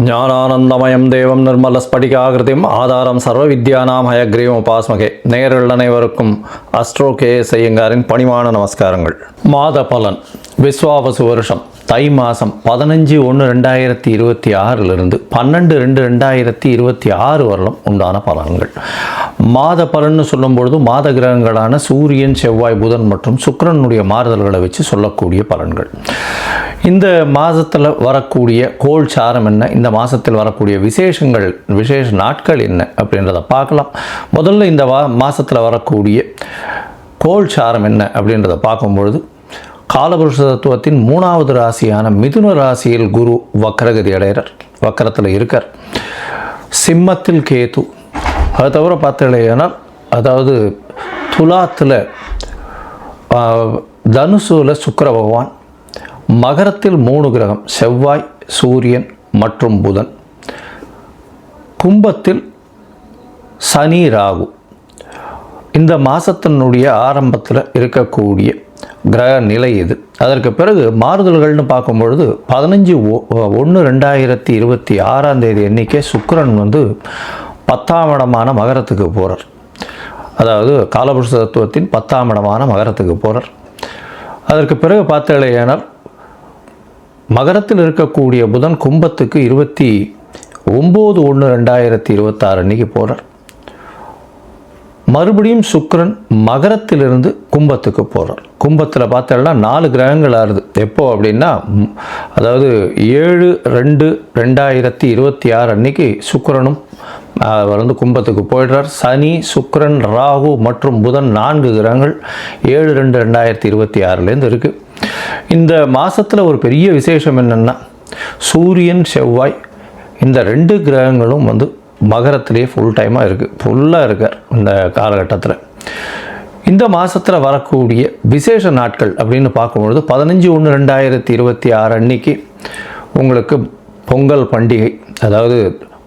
ஞானானந்தமயம் தேவம் நிர்மல ஸ்படிகாகிருதிம் ஆதாரம் சர்வ வித்யானாம் ஹயக்ரீவம் உபாஸ்மகே. நேயர்கள் அனைவருக்கும் அஸ்ட்ரோ கே செய்யுங்காரின் பணிமான நமஸ்காரங்கள். மாத பலன். விஸ்வாவசு வருஷம் தை மாதம் பதினஞ்சு ஒன்று ரெண்டாயிரத்தி இருபத்தி ஆறிலிருந்து பன்னெண்டு ரெண்டு ரெண்டாயிரத்தி இருபத்தி ஆறு வரலும் உண்டான பலன்கள். மாத பலன்னு சொல்லும் பொழுது மாத கிரகங்களான சூரியன் செவ்வாய் புதன் மற்றும் சுக்கிரனுடைய மாறுதல்களை வச்சு சொல்லக்கூடிய பலன்கள். இந்த மாதத்தில் வரக்கூடிய கோள் சாரம் என்ன? இந்த மாதத்தில் வரக்கூடிய விசேஷங்கள் விசேஷ நாட்கள் என்ன அப்படின்றத பார்க்கலாம். முதல்ல இந்த வா மாதத்தில் வரக்கூடிய கோள் சாரம் என்ன அப்படின்றத பார்க்கும்பொழுது காலபுருஷ தத்துவத்தின் மூணாவது ராசியான மிதுன ராசியில் குரு வக்கரகதி அடைகிறார். வக்கரத்தில் இருக்கார். சிம்மத்தில் கேது. அது தவிர பார்த்தீங்கன்னா அதாவது துலாத்தில் தனுசுல சுக்கர பகவான். மகரத்தில் மூணு கிரகம் செவ்வாய் சூரியன் மற்றும் புதன். கும்பத்தில் சனி ராகு. இந்த மாதத்தினுடைய ஆரம்பத்தில் இருக்கக்கூடிய கிரக நிலை இது. அதற்கு பிறகு மாறுதல்கள்னு பார்க்கும்பொழுது பதினஞ்சு ஒன்று ரெண்டாயிரத்தி இருபத்தி ஆறாம் தேதி எண்ணிக்கை சுக்கரன் வந்து பத்தாம் இடமான மகரத்துக்கு போகிறார் அதாவது காலபுருஷ தத்துவத்தின் பத்தாம் இடமான மகரத்துக்கு போகிறார் அதற்கு பிறகு பார்த்தேனால் மகரத்தில் இருக்கக்கூடிய புதன் கும்பத்துக்கு இருபத்தி ஒம்பது ஒன்று ரெண்டாயிரத்தி இருபத்தாறு அன்னைக்கு போகிறார் மறுபடியும் சுக்கரன் மகரத்திலிருந்து கும்பத்துக்கு போகிறார் கும்பத்தில் பார்த்தோம்னா நாலு கிரகங்கள் ஆறுது. எப்போ அப்படின்னா அதாவது ஏழு ரெண்டு ரெண்டாயிரத்தி இருபத்தி ஆறு அன்னைக்கு சுக்கரனும் அவர் வந்து கும்பத்துக்கு போயிடுறார். சனி சுக்கரன் ராகு மற்றும் புதன் நான்கு கிரகங்கள் ஏழு ரெண்டு ரெண்டாயிரத்தி இருபத்தி ஆறுலேருந்து இருக்குது இந்த மாதத்தில் ஒரு பெரிய விசேஷம் என்னென்னா சூரியன் செவ்வாய் இந்த ரெண்டு கிரகங்களும் வந்து மகரத்திலே ஃபுல் டைமாக இருக்குது ஃபுல்லாக இருக்கார் இந்த காலகட்டத்தில். இந்த மாதத்தில் வரக்கூடிய விசேஷ நாட்கள் அப்படின்னு பார்க்கும்பொழுது பதினஞ்சு ஒன்று ரெண்டாயிரத்தி இருபத்தி ஆறு அன்னைக்கு உங்களுக்கு பொங்கல் பண்டிகை அதாவது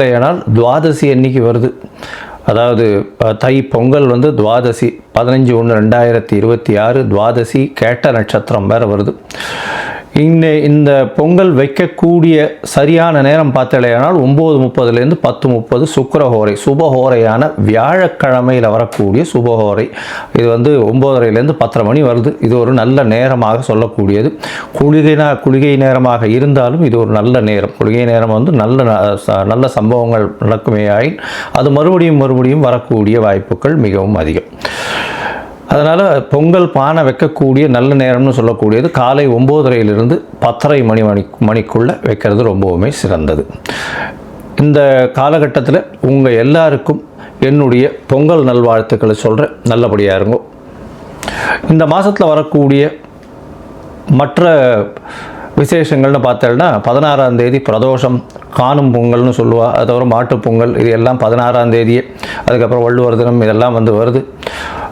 பார்த்தலையானால் துவாதசி அன்னைக்கு வருது? அதாவது தை பொங்கல் வந்து துவாதசி பதினஞ்சு ஒன்று ரெண்டாயிரத்தி இருபத்தி ஆறு துவாதசி கேட்ட நட்சத்திரம் வேறு வருது. இந்த இந்த பொங்கல் வைக்கக்கூடிய சரியான நேரம் பார்த்தலையானால் ஒம்பது முப்பதுலேருந்து பத்து முப்பது சுக்கரஹோரை சுபஹோரையான வியாழக்கிழமையில் வரக்கூடிய சுபஹோரை இது வந்து ஒம்போதரைலேருந்து பத்தரை மணி வருது. இது ஒரு நல்ல நேரமாக சொல்லக்கூடியது. குளிகைனா குளிகை நேரமாக இருந்தாலும் இது ஒரு நல்ல நேரம். குளிகை நேரம் வந்து நல்ல ந- ச- நல்ல சம்பவங்கள் நடக்குமே ஆயின் அது மறுபடியும் மறுபடியும் வரக்கூடிய வாய்ப்புகள் மிகவும் அதிகம். அதனால் பொங்கல் பானை வைக்கக்கூடிய நல்ல நேரம்னு சொல்லக்கூடியது காலை ஒம்போதரையிலிருந்து பத்தரை மணி மணி மணிக்குள்ளே வைக்கிறது ரொம்பவுமே சிறந்தது. இந்த காலகட்டத்தில் உங்கள் எல்லாருக்கும் என்னுடைய பொங்கல் நல்வாழ்த்துக்களை சொல்கிறேன் நல்லபடியாக இருங்கோ. இந்த மாதத்தில் வரக்கூடிய மற்ற விசேஷங்கள்னு பார்த்தோம்னா பதினாறாம் தேதி பிரதோஷம் காணும் பொங்கல்னு சொல்லுவா அது தவிர மாட்டுப் பொங்கல் இது எல்லாம் பதினாறாம் தேதியே அதுக்கப்புறம் வள்ளுவர் தினம் இதெல்லாம் வந்து வருது.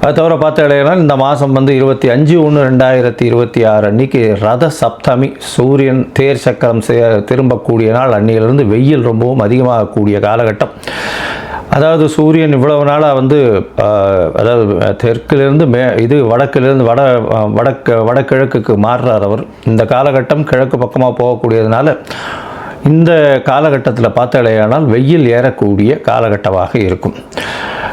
அது தவிர பார்த்தீங்கன்னா இந்த மாதம் வந்து இருபத்தி அஞ்சு ஒன்று ரெண்டாயிரத்தி இருபத்தி ஆறு அன்னைக்கு ரத சப்தமி சூரியன் தேர் சக்கரம் சே- திரும்பக்கூடிய நாள். அன்னையிலிருந்து வெயில் ரொம்பவும் அதிகமாகக்கூடிய காலகட்டம். அதாவது சூரியன் இவ்வளவு நாளாக வந்து அதாவது தெற்கிலிருந்து மே இது வடக்கிலிருந்து வட வடக்கு வடகிழக்குக்கு மாறுறார் அவர். இந்த காலகட்டம் கிழக்கு பக்கமாக போகக்கூடியதுனால இந்த காலகட்டத்தில் பார்த்தாலேயானால் வெயில் ஏறக்கூடிய காலகட்டமாக இருக்கும்.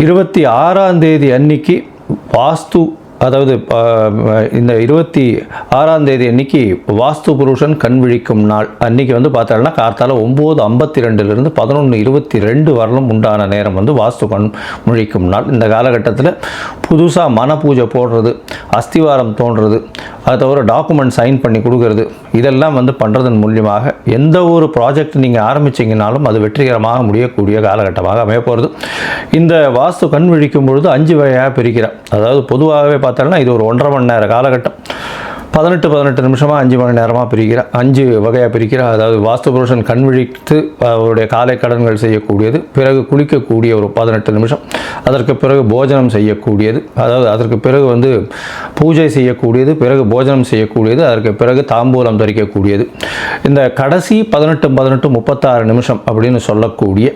இருபத்தி ஆறாம் தேதி அன்னைக்கு வாஸ்து அதாவது இந்த இருபத்தி ஆறாம் தேதி அன்னைக்கு வாஸ்து புருஷன் கண் விழிக்கும் நாள். அன்னைக்கு வந்து பார்த்தாருன்னா கார்த்தால ஒம்பது ஐம்பத்தி ரெண்டுலேருந்து பதினொன்று இருபத்தி ரெண்டு வரலும் உண்டான நேரம் வந்து வாஸ்து கண் முழிக்கும் நாள். இந்த காலகட்டத்தில் புதுசாக மன பூஜை போடுறது அஸ்திவாரம் தோன்றது அதை தவிர டாக்குமெண்ட் சைன் பண்ணி கொடுக்கறது இதெல்லாம் வந்து பண்ணுறதன் மூலியமாக எந்த ஒரு ப்ராஜெக்ட் நீங்கள் ஆரம்பிச்சிங்கனாலும் அது வெற்றிகரமாக முடியக்கூடிய காலகட்டமாக அமைய போகிறது இந்த வாஸ்து கண் விழிக்கும் பொழுது அஞ்சு வகையாக பிரிக்கிறேன் அதாவது பொதுவாகவே பார்த்தோம்னா இது ஒரு ஒன்றரை மணி நேர காலகட்டம். பதினெட்டு பதினெட்டு நிமிஷமாக அஞ்சு மணி நேரமாக பிரிக்கிறேன் அஞ்சு வகையாக பிரிக்கிறேன் அதாவது வாஸ்து புருஷன் கண் விழித்து அவருடைய காலை கடன்கள் செய்யக்கூடியது பிறகு குளிக்கக்கூடிய ஒரு பதினெட்டு நிமிஷம் அதற்கு பிறகு போஜனம் செய்யக்கூடியது அதாவது அதற்கு பிறகு வந்து பூஜை செய்யக்கூடியது பிறகு போஜனம் செய்யக்கூடியது அதற்கு பிறகு தாம்பூலம் தரிக்கக்கூடியது. இந்த கடைசி பதினெட்டு பதினெட்டு முப்பத்தாறு நிமிஷம் அப்படின்னு சொல்லக்கூடிய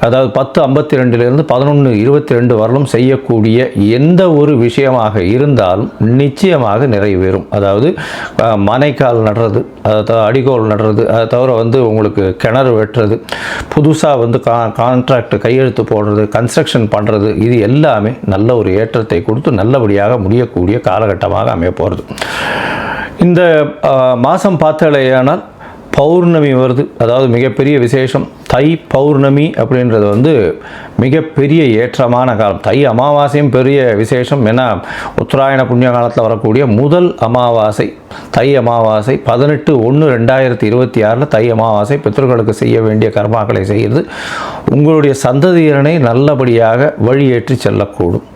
அதாவது பத்து ஐம்பத்தி ரெண்டுலேருந்து பதினொன்று இருபத்தி ரெண்டு வரலும் செய்யக்கூடிய எந்த ஒரு விஷயமாக இருந்தாலும் நிச்சயமாக நிறைவேறும் அது அதாவது மனைக்கால் நடுறது அதை தவிர அடிகோல் நடுறது அதை தவிர வந்து உங்களுக்கு கிணறு வெட்டுறது புதுசாக வந்து கா கான்ட்ராக்ட் கையெழுத்து போடுறது கன்ஸ்ட்ரக்ஷன் பண்ணுறது இது எல்லாமே நல்ல ஒரு ஏற்றத்தை கொடுத்து நல்லபடியாக முடியக்கூடிய காலகட்டமாக அமைய போகிறது இந்த மாதம் பார்த்தாலேயானால் பௌர்ணமி வருது. அதாவது மிகப்பெரிய விசேஷம். தை பௌர்ணமி அப்படின்றது வந்து மிகப்பெரிய ஏற்றமான காலம். தை அமாவாசையும் பெரிய விசேஷம். ஏன்னா உத்தராயண புண்ணிய காலத்தில் வரக்கூடிய முதல் அமாவாசை. தை அமாவாசை பதினெட்டு ஒன்று ரெண்டாயிரத்தி இருபத்தி ஆறில் தை அமாவாசை பித்தர்களுக்கு செய்ய வேண்டிய கர்மாக்களை செய்கிறது உங்களுடைய சந்ததியரனை நல்லபடியாக வழியேற்றி செல்லக்கூடும்.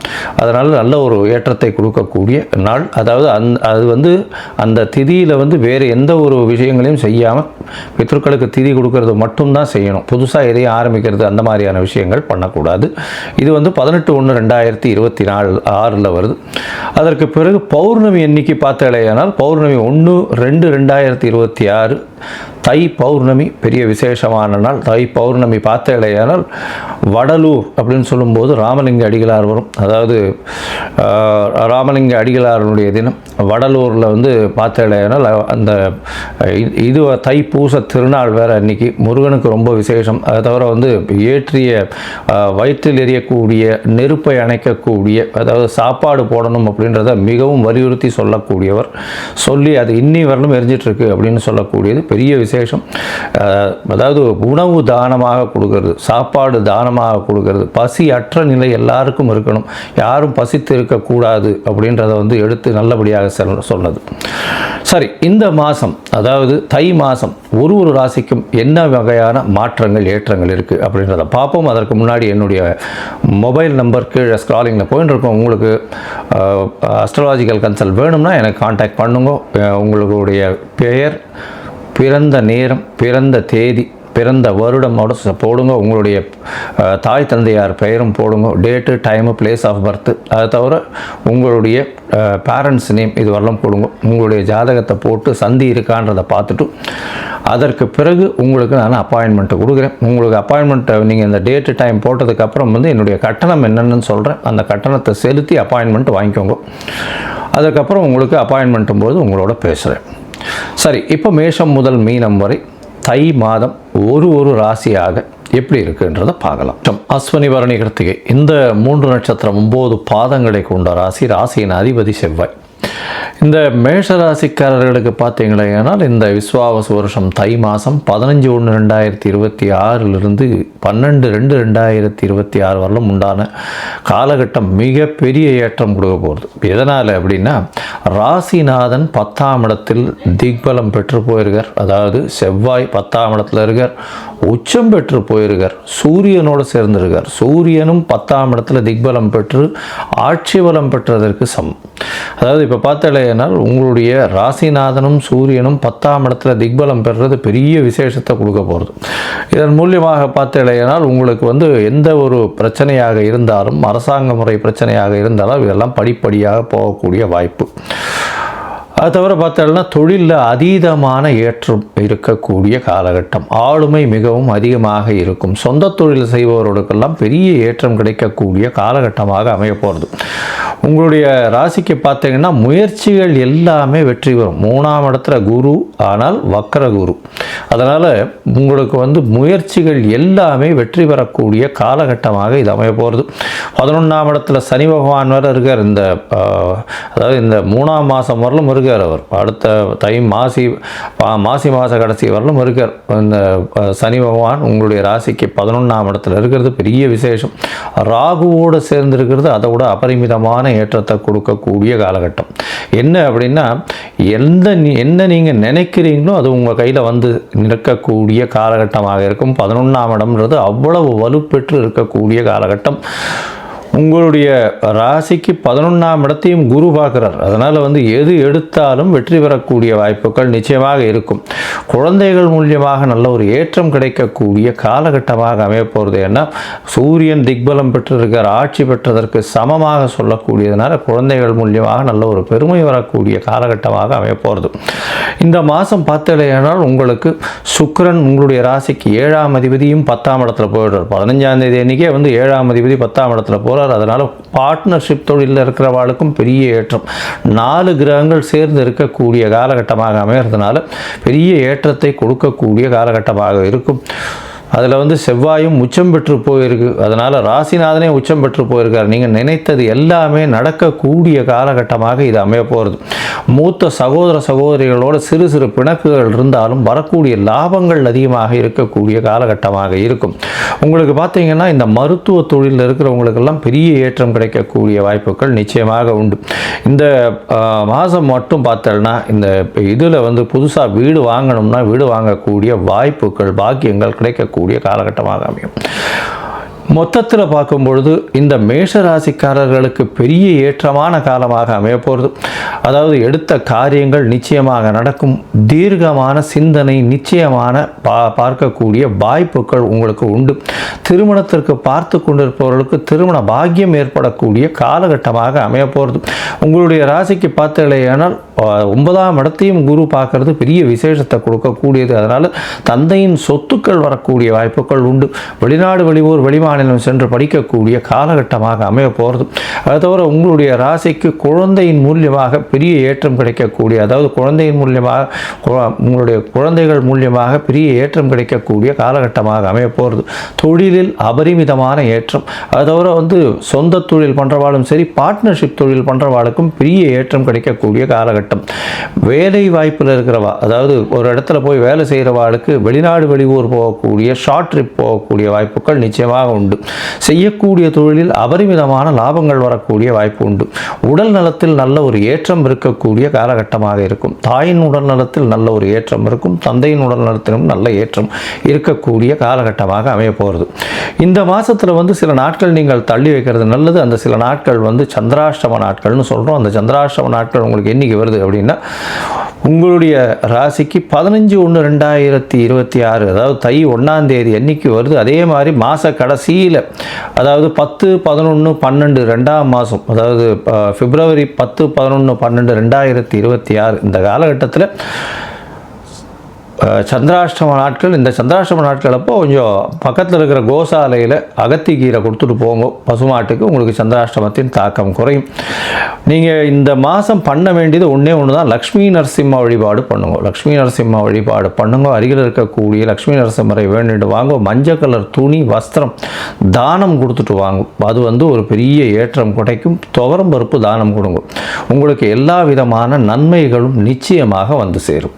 அதனால் நல்ல ஒரு ஏற்றத்தை கொடுக்கக்கூடிய நாள். அதாவது அந் அது வந்து அந்த திதியில் வந்து வேறு எந்த ஒரு விஷயங்களையும் செய்யாமல் பித்ருக்களுக்கு திதி கொடுக்கறது மட்டும்தான் செய்யணும். புதுசாக எதையும் ஆரம்பிக்கிறது அந்த மாதிரியான விஷயங்கள் பண்ணக்கூடாது. இது வந்து பதினெட்டு ஒன்று ரெண்டாயிரத்தி இருபத்தி நாலு ஆறில் வருது. அதற்கு பிறகு பௌர்ணமி எண்ணிக்கை பார்த்தாலேயானால் பௌர்ணமி ஒன்று ரெண்டு ரெண்டாயிரத்தி இருபத்தி ஆறு தை பௌர்ணமி பெரிய விசேஷமான நாள். தை பௌர்ணமி பார்த்தேலையானால் வடலூர் அப்படின்னு சொல்லும்போது ராமலிங்க அடிகளார் வரும். அதாவது ராமலிங்க அடிகளாருடைய தினம். வடலூரில் வந்து பார்த்தேலையானால் அந்த இது இது பூச திருநாள் வேறு அன்னைக்கு முருகனுக்கு ரொம்ப விசேஷம். அதை தவிர வந்து ஏற்றிய வயிற்றில் எரியக்கூடிய நெருப்பை அணைக்கக்கூடிய அதாவது சாப்பாடு போடணும் அப்படின்றத மிகவும் வலியுறுத்தி சொல்லக்கூடியவர். சொல்லி அது இன்னி வரலும் எரிஞ்சிட்ருக்கு அப்படின்னு சொல்லக்கூடியது. பெரிய விசேஷம். அதாவது உணவு தானமாக கொடுக்கறது சாப்பாடு தானமாக கொடுக்கறது பசி அற்ற நிலை எல்லாருக்கும் இருக்கணும். யாரும் பசித்து இருக்கக்கூடாது அப்படின்றத வந்து எடுத்து நல்லபடியாக சொன்னது. சரி இந்த மாதம் அதாவது தை மாதம் ஒரு ஒரு ராசிக்கும் என்ன வகையான மாற்றங்கள் ஏற்றங்கள் இருக்குது அப்படின்றத பார்ப்போம். அதற்கு முன்னாடி என்னுடைய மொபைல் நம்பர் கீழே ஸ்க்ராலிங்கில் போயின்னு இருக்கோம் உங்களுக்கு அஸ்ட்ராலாஜிக்கல் கன்சல்ட் வேணும்னா எனக்கு காண்டாக்ட் பண்ணுங்க. உங்களுடைய பெயர் பிறந்த நேரம் பிறந்த தேதி பிறந்த வருடமோட போடுங்க. உங்களுடைய தாய் தந்தையார் பெயரும் போடுங்க. Date time place of birth அதை தவிர உங்களுடைய பேரண்ட்ஸ் நேம் இது வரலாம் போடுங்க. உங்களுடைய ஜாதகத்தை போட்டு சந்தி இருக்கான்றதை பார்த்துட்டு அதற்கு பிறகு உங்களுக்கு நான் அப்பாயின்மெண்ட்டு கொடுக்குறேன். உங்களுக்கு அப்பாயின்மெண்ட்டை நீங்கள் இந்த டேட்டு டைம் போட்டதுக்கப்புறம் வந்து என்னுடைய கட்டணம் என்னென்னு சொல்கிறேன் அந்த கட்டணத்தை செலுத்தி அப்பாயின்மெண்ட் வாங்கிக்கோங்க. அதுக்கப்புறம் உங்களுக்கு அப்பாயின்மெண்ட்டும் போது உங்களோட பேசுகிறேன் சரி இப்போ மேஷம் முதல் மீனம் வரை தை மாதம் ஒரு ஒரு ராசியாக எப்படி இருக்குன்றதை பார்க்கலாம். அஸ்வனி பரணி கிருத்திகை இந்த மூன்று நட்சத்திரம் ஒம்பது பாதங்களை கொண்ட ராசி ராசியின் அதிபதி செவ்வாய். இந்த மேஷராசிக்காரர்களுக்கு பார்த்தீங்களேனால் இந்த விஸ்வாவச வருஷம் தை மாதம் பதினஞ்சு ஒன்று ரெண்டாயிரத்தி இருபத்தி ஆறிலிருந்து பன்னெண்டு ரெண்டு ரெண்டாயிரத்தி இருபத்தி ஆறு வரலும் உண்டான காலகட்டம் மிகப்பெரிய ஏற்றம் கொடுக்க போகிறது எதனால் அப்படின்னா ராசிநாதன் பத்தாம் இடத்தில் திக்பலம் பெற்று போயிருக்கார். அதாவது செவ்வாய் பத்தாம் இடத்துல இருக்கார். உச்சம் பெற்று போயிருக்கார். சூரியனோடு சேர்ந்திருக்கார். சூரியனும் பத்தாம் இடத்துல திக்பலம் பெற்று ஆட்சி பலம் பெற்றதற்கு சமம். அதாவது இப்போ பார்த்தாலேனால் உங்களுடைய ராசிநாதனும் சூரியனும் பத்தாம் இடத்துல திக்பலம் பெறுறது பெரிய விசேஷத்தை கொடுக்க போகிறது இதன் மூலியமாக பார்த்தாலேனால் உங்களுக்கு வந்து எந்த ஒரு பிரச்சனையாக இருந்தாலும் அரசாங்க முறை பிரச்சனையாக இருந்தாலும் இதெல்லாம் படிப்படியாக போகக்கூடிய வாய்ப்பு. அது தவிர பார்த்தோம்னா தொழிலில் அதீதமான ஏற்றம் இருக்கக்கூடிய காலகட்டம். ஆளுமை மிகவும் அதிகமாக இருக்கும். சொந்த தொழில் செய்பவர்களுக்கெல்லாம் பெரிய ஏற்றம் கிடைக்கக்கூடிய காலகட்டமாக அமைய போகிறது உங்களுடைய ராசிக்கு பார்த்தீங்கன்னா முயற்சிகள் எல்லாமே வெற்றி பெறும். மூணாம் இடத்துல குரு ஆனால் வக்கர குரு. அதனால் உங்களுக்கு வந்து முயற்சிகள் எல்லாமே வெற்றி பெறக்கூடிய காலகட்டமாக இது அமைய போகிறது பதினொன்றாம் இடத்துல சனி பகவான் வர இருக்கார். இந்த அதாவது இந்த மூணாம் மாதம் வரலும் இருக்கார் அவர். அடுத்த தை மாசி பா- மாசி மாத கடைசி வரலும் இருக்கார். இந்த சனி பகவான் உங்களுடைய ராசிக்கு பதினொன்றாம் இடத்துல இருக்கிறது பெரிய விசேஷம். ராகுவோடு சேர்ந்து இருக்கிறது அதை விட அபரிமிதமான ஏற்றத்தை கொடுக்கக்கூடிய காலகட்டம். என்ன அப்படின்னா எந்த என்ன நீங்கள் நினைக்கிறீங்களோ அது உங்கள் கையில் வந்து நிற்கக்கூடிய காலகட்டமாக இருக்கும். பதினொன்றாம் இடம்ன்றது அவ்வளவு வலுப்பெற்று இருக்கக்கூடிய காலகட்டம். உங்களுடைய ராசிக்கு பதினொன்றாம் இடத்தையும் குரு பார்க்குறார். அதனால் வந்து எது எடுத்தாலும் வெற்றி பெறக்கூடிய வாய்ப்புகள் நிச்சயமாக இருக்கும். குழந்தைகள் மூலியமாக நல்ல ஒரு ஏற்றம் கிடைக்கக்கூடிய காலகட்டமாக அமையப்போகிறது ஏன்னா சூரியன் திக்பலம் பெற்றிருக்கார் ஆட்சி பெற்றதற்கு சமமாக சொல்லக்கூடியதுனால குழந்தைகள் மூலியமாக நல்ல ஒரு பெருமை வரக்கூடிய காலகட்டமாக அமையப்போகிறது இந்த மாதம் பார்த்தலையானால் உங்களுக்கு சுக்கரன் உங்களுடைய ராசிக்கு ஏழாம் அதிபதியும் பத்தாம் இடத்துல போயிடுறார். பதினஞ்சாம் தேதி அன்றைக்கே வந்து ஏழாம் அதிபதி பத்தாம் இடத்துல போகிறார் அதனால் பார்ட்னர்ஷிப் தொழிலில் இருக்கிறவாளுக்கும் பெரிய ஏற்றம். நாலு கிரகங்கள் சேர்ந்து இருக்கக்கூடிய காலகட்டமாக அமைகிறதுனால பெரிய ஏற்றத்தை கொடுக்கக்கூடிய காலகட்டமாக இருக்கும். அதில் வந்து செவ்வாயும் உச்சம் பெற்று போயிருக்கு. அதனால் ராசிநாதனே உச்சம் பெற்று போயிருக்கார். நீங்கள் நினைத்தது எல்லாமே நடக்கக்கூடிய காலகட்டமாக இது அமைய போகிறது மூத்த சகோதர சகோதரிகளோட சிறு சிறு பிணக்குகள் இருந்தாலும் வரக்கூடிய லாபங்கள் அதிகமாக இருக்கக்கூடிய காலகட்டமாக இருக்கும். உங்களுக்கு பார்த்தீங்கன்னா இந்த மருத்துவ தொழிலில் இருக்கிறவங்களுக்கெல்லாம் பெரிய ஏற்றம் கிடைக்கக்கூடிய வாய்ப்புகள் நிச்சயமாக உண்டு. இந்த மாதம் மட்டும் பார்த்தோம்னா இந்த இதில் வந்து புதுசாக வீடு வாங்கணும்னா வீடு வாங்கக்கூடிய வாய்ப்புகள் பாக்கியங்கள் கிடைக்கக்கூடிய காலகட்டமாக அமையும். மொத்தத்தில் பார்க்கும் பொழுது இந்த மேஷ ராசிக்காரர்களுக்கு பெரிய ஏற்றமான காலமாக அமையப்போகிறது அதாவது எடுத்த காரியங்கள் நிச்சயமாக நடக்கும். தீர்க்கமான சிந்தனை நிச்சயமான பா பார்க்கக்கூடிய வாய்ப்புகள் உங்களுக்கு உண்டு. திருமணத்திற்கு பார்த்து கொண்டிருப்பவர்களுக்கு திருமண பாக்கியம் ஏற்படக்கூடிய காலகட்டமாக அமையப்போகிறது உங்களுடைய ராசிக்கு பார்த்தீங்களேனால் ஒன்பதாம் இடத்தையும் குரு பார்க்கறது பெரிய விசேஷத்தை கொடுக்கக்கூடியது. அதனால் தந்தையின் சொத்துக்கள் வரக்கூடிய வாய்ப்புகள் உண்டு. வெளிநாடு வெளியூர் மாநிலம் சென்று படிக்கக்கூடிய காலகட்டமாக அமைய போகிறது. அது தவிர உங்களுடைய ராசிக்கு குழந்தையின் மூலியமாக பெரிய ஏற்றம் கிடைக்கக்கூடிய அதாவது குழந்தையின் மூலியமாக உங்களுடைய குழந்தைகள் மூலியமாக பெரிய ஏற்றம் கிடைக்கக்கூடிய காலகட்டமாக அமைய போகிறது. தொழிலில் அபரிமிதமான ஏற்றம். அது தவிர வந்து சொந்த தொழில் பண்ணுறவாளும் சரி பார்ட்னர்ஷிப் தொழில் பண்ணுறவாளுக்கும் பெரிய ஏற்றம் கிடைக்கக்கூடிய காலகட்டம். வேலை வாய்ப்பில் இருக்கிறவா அதாவது ஒரு இடத்துல போய் வேலை செய்கிறவாளுக்கு வெளிநாடு வெளியூர் போகக்கூடிய ஷார்ட் ட்ரிப் போகக்கூடிய வாய்ப்புகள் நிச்சயமாக உண்டு. செய்யக்கூடிய தொழிலில் அபரிமிதமான லாபங்கள் வரக்கூடிய வாய்ப்பு உண்டு. உடல் நலத்தில் நல்ல ஒரு ஏற்றம் இருக்கக்கூடிய காலகட்டமாக இருக்கும். தாயின் உடல் நலத்தில் நல்ல ஒரு ஏற்றம் இருக்கும். தந்தையின் உடல் நலத்திலும் நல்ல ஏற்றம் இருக்கக்கூடிய காலகட்டமாக அமைய போகிறது இந்த மாதத்தில் வந்து சில நாட்கள் நீங்கள் தள்ளி வைக்கிறது நல்லது. அந்த சில நாட்கள் வந்து சந்திராஷ்டம நாட்கள்னு சொல்கிறோம் அந்த சந்திராஷ்டம நாட்கள் உங்களுக்கு என்னைக்கு வருது அப்படின்னா உங்களுடைய ராசிக்கு பதினஞ்சு ஒன்று ரெண்டாயிரத்தி இருபத்தி ஆறு அதாவது தை ஒன்றாந்தேதி என்றைக்கு வருது? அதே மாதிரி மாத கடைசியில் அதாவது பத்து பதினொன்று பன்னெண்டு ரெண்டாம் மாதம் அதாவது பிப்ரவரி பத்து பதினொன்று பன்னெண்டு ரெண்டாயிரத்தி இருபத்தி ஆறு இந்த காலகட்டத்தில் சந்திராஷ்டம நாட்கள் இந்த சந்திராஷ்டம நாட்கள் அப்போ கொஞ்சம் பக்கத்தில் இருக்கிற கோசாலையில் அகத்தி கீரை கொடுத்துட்டு போங்க. பசுமாட்டுக்கு உங்களுக்கு சந்திராஷ்டமத்தின் தாக்கம் குறையும். நீங்கள் இந்த மாதம் பண்ண வேண்டியது ஒன்றே ஒன்று தான் லக்ஷ்மி நரசிம்ம வழிபாடு பண்ணுங்க. லக்ஷ்மி நரசிம்ம வழிபாடு பண்ணுங்க. அருகில் இருக்கக்கூடிய லக்ஷ்மி நரசிம்மரை வேண்டிட்டு வாங்க. மஞ்சள் கலர் துணி வஸ்திரம் தானம் கொடுத்துட்டு வாங்க. அது வந்து ஒரு பெரிய ஏற்றம் கிடைக்கும். துவரம் பருப்பு தானம் கொடுங்க. உங்களுக்கு எல்லா விதமான நன்மைகளும் நிச்சயமாக வந்து சேரும்.